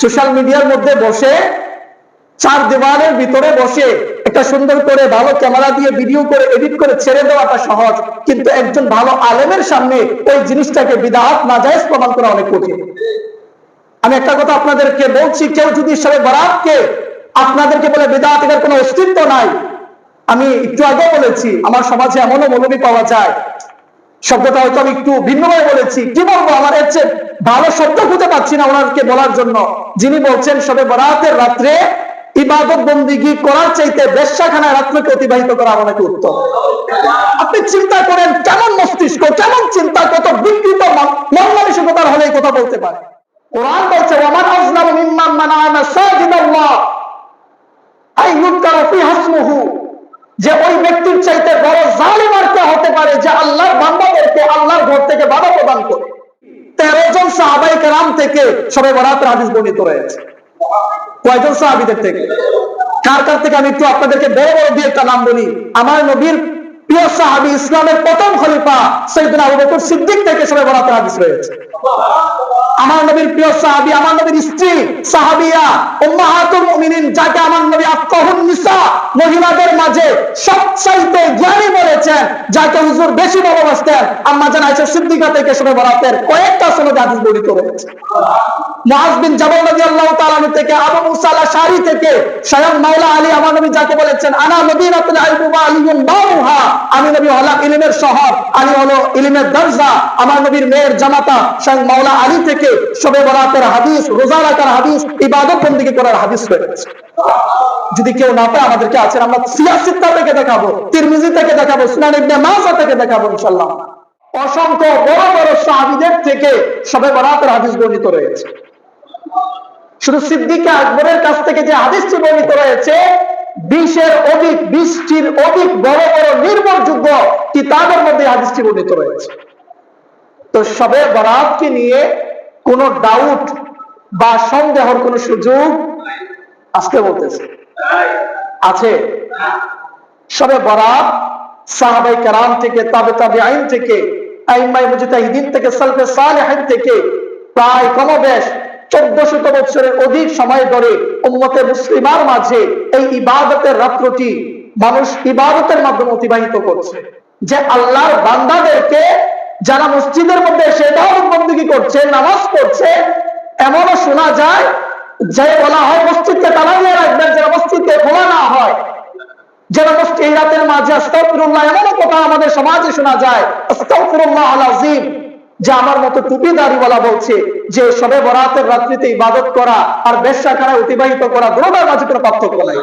Social মিডিয়ার মধ্যে বসে, চার দেওয়ালের ভিতরে বসে, একটা সুন্দর করে ভালো ক্যামেরা দিয়ে ভিডিও করে এডিট করে ছেড়ে দেওয়াটা সহজ। কিন্তু একজন ভালো আলেমের সামনে ওই জিনিসটাকে বিদাহাত না যায় প্রমাণ করা অনেক কঠিন। আমি একটা কথা আপনাদেরকে বলছি, কেউ যদি সবে বরাতকে আপনাদেরকে বলে বেদাতের কোনো অস্তিত্ব নাই। আমি একটু আগে বলেছি, আমার সমাজে এমনও মৌলবী পাওয়া যায় শব্দটা হয়তো আমি একটু ভিন্নভাবে বলেছি। কি বলব? আমার এর ভালো শব্দ খুঁজে পাচ্ছি না ওনাকে বলার জন্য। যিনি বলছেন সবে বরাতের রাত্রে ইবাদত বন্দিগি করার চাইতে বেশ্যাখানায় রাত্রকে অতিবাহিত করা অনেক উত্তম। আপনি চিন্তা করেন, কেমন মস্তিষ্ক, কেমন চিন্তা, কত বিকৃত মন- মন মানসিকতার হলে কথা বলতে পারে। কোরআন বলছে ওমান আজলাম মিম্মান মানা মাসাজিদাল্লাহ আই ইউকার ফি হাসমুহু। যে ওই ব্যক্তির চাইতে বড় জালিম আর কে হতে পারে যে আল্লাহর বান্দাদেরকে আল্লাহর ঘর থেকে বাধা প্রদান করে। তেরো জন সাহাবাই কেরাম থেকে সবে বরাতের হাদিস বর্ণিত রয়েছে কয়জন সাহাবিদের থেকে? কার কার থেকে? আমি একটু আপনাদেরকে বড় বড় দিয়ে একটা নাম বলি। আমার নবীর প্রিয় সাহাবি ইসলামের প্রথম খলিফা সৈয়দ আবু বকর সিদ্দিক থেকে সবে বরাতের হাদিস রয়েছে। আমার নবীর প্রিয় সাহাবি, আমার নবীর স্ত্রী সাহাবিয়া উম্মাহাতুল মুমিনিন, যাকে আমার নবী আফকাহুন নিসা, মহিলাদের মাঝে সবচাইতে জ্ঞানী বলেছেন, যাকে হুজুর বেশি ভালোবাসতেন। আম্মা জান আয়েশা সিদ্দিকা থেকে শুনে বরাতের কয়েকটা সনদ হাদিস বর্ণিত রয়েছে মুআজ বিন জাবাল রাদিয়াল্লাহু তাআলা থেকে, আবু মুসা আল-আশআরি থেকে, স্বয়ং মাওলা আলী আমার নবী যাকে বলেছেন, আনা মদিনাতুল ওয়া আলিয়ুন বাবুহা আমি নবী হলাম ইলমের শহর আলী হলো ইলমের দরজা। আমার নবীর মেয়ের জামাতা, স্বয়ং মাওলা আলী থেকে শবে বরাতের হাদিস, রোজা রাখার হাদিস, ইবাদত বন্দিগি করার হাদিস রয়েছে যদি কেউ না পায়, আমাদেরকে আছেন, আমরা সিয়াসিত্তা থেকে দেখাবো, তিরমিজি থেকে দেখাবো, সুনান ইবনে মাজাহ থেকে দেখাবো, ইনশাআল্লাহ। অসংখ্য বড় বড় সাহাবীদের থেকে সবে বরাতের হাদিস বর্ণিত রয়েছে। শুধু সিদ্দিক আকবরের কাছ থেকে যে হাদিসটি বর্ণিত রয়েছে, বিশের অধিক বিশটির অধিক বড় বড় নির্ভরযোগ্য কিতাবের মধ্যে হাদিসটি বর্ণিত রয়েছে। তো সবে বরাতকে নিয়ে কোনো ডাউট বা সন্দেহর কোনো সুযোগ আজকে বলতেছে। আছে। সবে বরাত সাহাবাই কারাম থেকে, তাবে তাবে আইন থেকে থেকে, সালফে থেকে প্রায় কমবেশ চোদ্দ শত বছরের অধিক সময় ধরে উম্মতে মুসলিমার মাঝে এই ইবাদতের রাত্রটি মানুষ ইবাদতের মাধ্যমে অতিবাহিত করছে। যে আল্লাহর বান্দাদেরকে যারা মসজিদের মধ্যে বন্দী করছে, নামাজ পড়ছে, এমনও শোনা যায় যে বলা হয় মসজিদকে তালা দিয়ে রাখবেন, যেন মসজিদকে খোলা না হয়। যেন এই রাতের মাঝে আস্তাগফিরুল্লাহ এমনও কথা আমাদের সমাজে শোনা যায়, আস্তাগফিরুল্লাহ আল আযীম, যে আমার মতো টুপি দাড়িওয়ালা বলছে যে সবে বরাতের রাত্রিতে ইবাদত করা আর বেশ্যাখানায় অতিবাহিত করা দুটোটার মাঝে কোনো পার্থক্য নাই।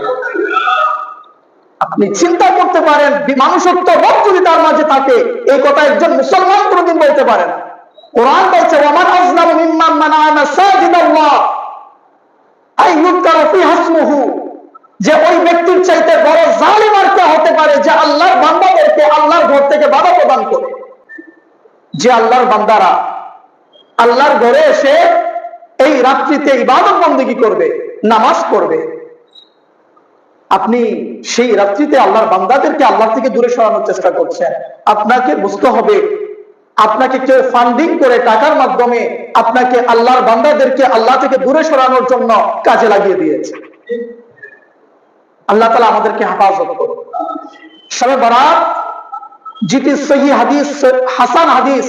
আপনি চিন্তা করতে পারেন, মানুষত্ব রোগ যদি তার মাঝে থাকে এই কথা একজন মুসলমান কোনদিন বলতে পারেন কোরআন বলছে ওমান আজলামু মিম্মান মানা মাসাজিদাল্লাহ আই ইউকার ফি হাসমুহু। যে ওই ব্যক্তির চাইতে বড় জালিম আর কে হতে পারে, যে আল্লাহর বান্দাদেরকে আল্লাহর ঘর থেকে বাধা প্রদান করে। যে আল্লাহর বান্দারা আল্লাহর ঘরে এসে এই রাত্রিতে ইবাদত বন্দেগী করবে, নামাজ পড়বে আপনি সেই রাত্রিতে আল্লাহর বান্দাদেরকে আল্লাহ থেকে দূরে সরানোর চেষ্টা করছেন। আপনাকে বুঝতে হবে, আপনাকে কেউ ফান্ডিং করে টাকার মাধ্যমে আপনাকে আল্লাহর বান্দাদেরকে আল্লাহ থেকে দূরে সরানোর জন্য কাজে লাগিয়ে দিয়েছে। আল্লাহ তালা আমাদেরকে হেফাজত করুন। সবে বরাত, যেটি সহি হাদিস, হাসান হাদিস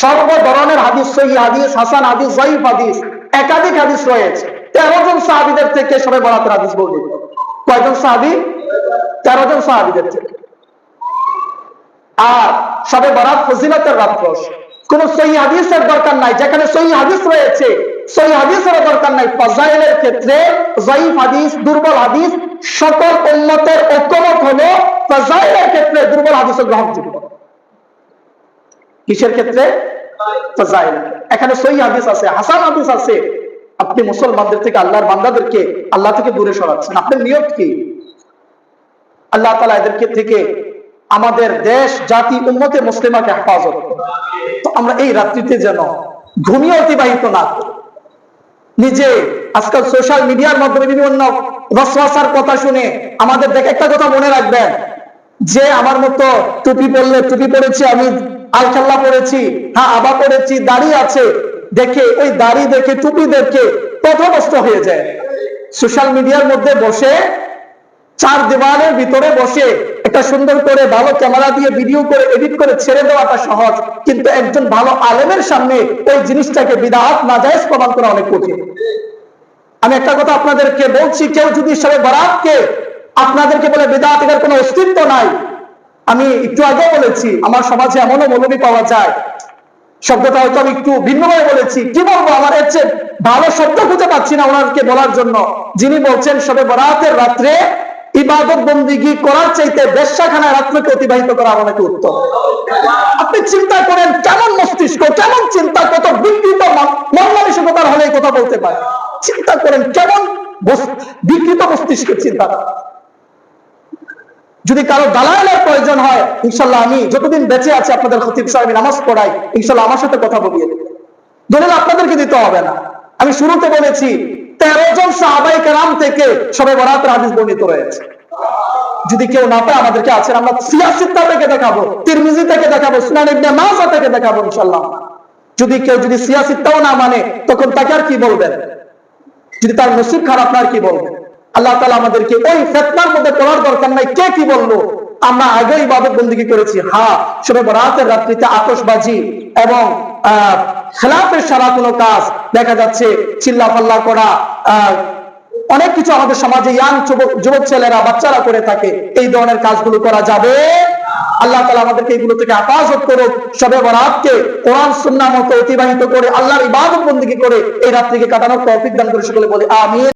সর্ব ধরনের হাদিস, সহি হাদিস, হাসান হাদিস, জয়ীফ হাদিস, একাধিক হাদিস রয়েছে। তেরো জন সাহাবিদের থেকে সবে বরাতের হাদিস বর্ণিত। কয়জন সাহাবি? তেরো জন সাহাবিদের থেকে। আর সবে বরাত ফজিলতের রাত্র কোন সহি হাদিসের দরকার নাই। যেখানে সহি হাদিস রয়েছে, সহি হাদিসের দরকার নাই। ফজাইলের ক্ষেত্রে জয়ীফ হাদিস, দুর্বল হাদিস সকল উন্নতের ঐক্যমত হলো ফজাইলের ক্ষেত্রে দুর্বল হাদিসের গ্রহণযোগ্য। কিসের ক্ষেত্রে? ফজাইল। এখানে সহি হাদিস আছে, হাসান হাদিস আছে আপনি মুসলমানদের থেকে আল্লাহর বান্দাদেরকে আল্লাহ থেকে দূরে সরাচ্ছেন। আপনার নিয়ত কি? আল্লাহ তালা এদেরকে থেকে আমাদের দেশ, জাতি উন্মতে মুসলিমাকে হেফাজত তো আমরা এই রাত্রিতে যেন ঘুমিয়ে অতিবাহিত না নিজে আজকাল সোশ্যাল মিডিয়ার মাধ্যমে বিভিন্ন রসওয়াসার কথা শুনে আমাদের দেখে একটা কথা মনে রাখবেন, যে আমার মতো টুপি পরলে টুপি পরেছি, আমি আলখাল্লা পরেছি হ্যাঁ আবা পরেছি দাঁড়িয়ে আছে দেখে, ওই দাড়ি দেখে, টুপি দেখে পথভ্রষ্ট হয়ে যায়। সোশ্যাল মিডিয়ার মধ্যে বসে, চার দেওয়ালের ভিতরে বসে একটা সুন্দর করে ভালো ক্যামেরা দিয়ে ভিডিও করে এডিট করে ছেড়ে দেওয়াটা সহজ। কিন্তু একজন ভালো আলেমের সামনে ওই জিনিসটাকে বিদাহাত না যায় প্রমাণ করা অনেক কঠিন। আমি একটা কথা আপনাদেরকে বলছি, কেউ যদি সবে বরাতকে আপনাদেরকে বলে বেদাত, এটার কোনো অস্তিত্ব নাই। আমি একটু আগে বলেছি, আমার সমাজে এমনও মৌলবী পাওয়া যায় শব্দটা হয়তো আমি একটু ভিন্নভাবে বলেছি। কি বলব? আমার চেয়ে ভালো শব্দ খুঁজে পাচ্ছি না ওনাকে বলার জন্য। যিনি বলছেন, সবে বরাতের রাত্রে ইবাদত বন্দিগি করার চাইতে বেশ্যাখানায় রাত্রকে অতিবাহিত করা আমাকে উত্তম। আপনি চিন্তা করেন, কেমন মস্তিষ্ক, কেমন চিন্তা, কত বিকৃত মন- হলে কথা বলতে পারে। চিন্তা করেন, কেমন বিকৃত মস্তিষ্কের চিন্তা যদি কারও দালালের প্রয়োজন হয় ইনশাল্লাহ আমি যতদিন বেঁচে আছি আপনাদের খতিব সাহেব নামাজ পড়াই ইনশাল্লাহ আমার সাথে কথা বলিয়ে দেবেন। দলিল আপনাদেরকে দিতে হবে না। আমি শুরুতে বলেছি, তেরো জন সাহাবাই কালাম থেকে সবে বরাতের হাদিস বর্ণিত রয়েছে। যদি কেউ না পায়, আমাদেরকে আছেন, আমরা সিয়াসিত্তা থেকে দেখাবো, তিরমিজি থেকে দেখাবো, সুনান ইবনে মাসা থেকে দেখাবো ইনশাল্লাহ যদি কেউ যদি সিয়াসিত্তাও না মানে তখন তাকে আর কি বলবেন? যদি তার নসিব খারাপ না আর কি বলবেন? আল্লাহ তালা আমাদেরকে ওই ফেতনার মধ্যে পড়ার দরকার নাই। কে কি বলল? আমরা আগে ইবাদত বন্দিগি করেছি। হ্যাঁ সবে বরাতের রাত্রিতে আতশবাজি এবং খেলাফের সারা কোনো কাজ দেখা যাচ্ছে, চিল্লা ফাল্লা করা অনেক কিছু আমাদের সমাজে ইয়াং যুবক ছেলেরা, বাচ্চারা করে থাকে। এই ধরনের কাজগুলো করা যাবে? আল্লাহ তালা আমাদেরকে এইগুলো থেকে হেফাজত করুক। সবে বরাতকে কোরআন সুন্নাহ মতো অতিবাহিত করে, আল্লাহর ইবাদত বন্দিগি করে এই রাত্রিকে কাটানোর তৌফিক দান করে সকলে বলে, আমিন।